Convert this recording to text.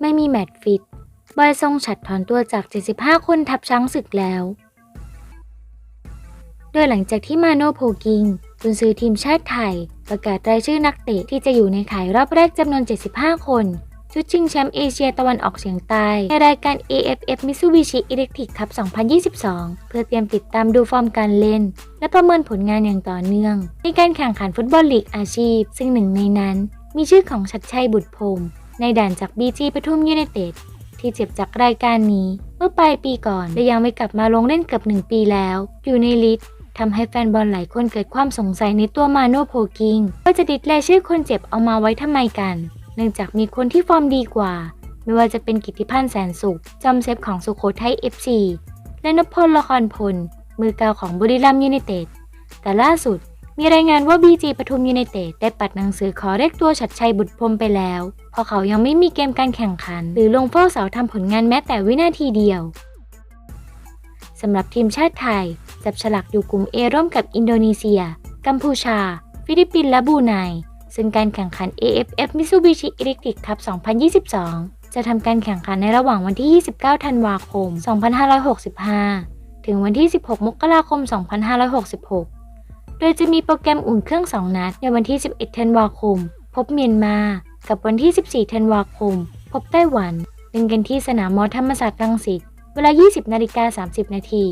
ไม่มีแมตช์ฟิต บอยทรงฉัดถอนตัวจาก 75 คนทับช้างศึกแล้ว โดยหลังจากที่มาโนโพกิงกุนซือทีมชาติไทย ประกาศรายชื่อนักเตะที่จะอยู่ในข่ายรอบแรกจำนวน 75 คน ชุดชิงแชมป์เอเชียตะวันออกเฉียงใต้ ในรายการ AFF Mitsubishi Electric Cup 2022 เพื่อเตรียมติดตามดูฟอร์มการเล่น และประเมินผลงานอย่างต่อเนื่อง ในการแข่งขันฟุตบอลลีกอาชีพ ซึ่งหนึ่งในนั้น มีชื่อของชัดชัยบุตรพรมในด่านจาก BG ปทุมยูไนเต็ดที่เจ็บจากรายการนี้ เมื่อปลายปีก่อนและยังไม่กลับมาลงเล่นเกือบหนึ่งปีแล้ว อยู่ในลิสต์ทำให้แฟนบอลหลายคนเกิดความสงสัยในตัวมาโนโพกิงว่าจะดิดแลชื่อคนเจ็บเอามาไว้ทำไมกัน เนื่องจากมีคนที่ฟอร์มดีกว่า ไม่ว่าจะเป็นกิติพันธ์แสนสุข จอมเซฟของสุโขทัย FC และนพพลละครพล มือเกาวของบุรีรัมย์ยูไนเต็ด แต่ล่าสุดมีรายงานว่า BG ปทุมยูไนเต็ดได้ปัดหนังสือขอเรียกตัวชัดชัยบุตรพรมไปแล้ว เพราะเขายังไม่มีเกมการแข่งขัน หรือลงเฝ้าเสาทำผลงานแม้แต่วินาทีเดียวสำหรับทีมชาติไทย จับฉลากอยู่กลุ่ม A ร่วมกับอินโดนีเซีย กัมพูชา ฟิลิปปินส์และบรูไน ซึ่งการแข่งขัน AFF Mitsubishi Electric Cup 2022 จะทำการแข่งขันในระหว่างวันที่ 29 ธันวาคม 2565 ถึงวันที่ 16 มกราคม 2566 โดยจะมีโปรแกรมอุ่นเครื่อง 2 นัด ในวันที่ 11 ธันวาคม พบเมียนมา กับวันที่ 14 ธันวาคม พบไต้หวันเล่นกันที่สนามมอธรรมศาสตร์รังสิต เวลา 20 นาฬิกา 30 นาที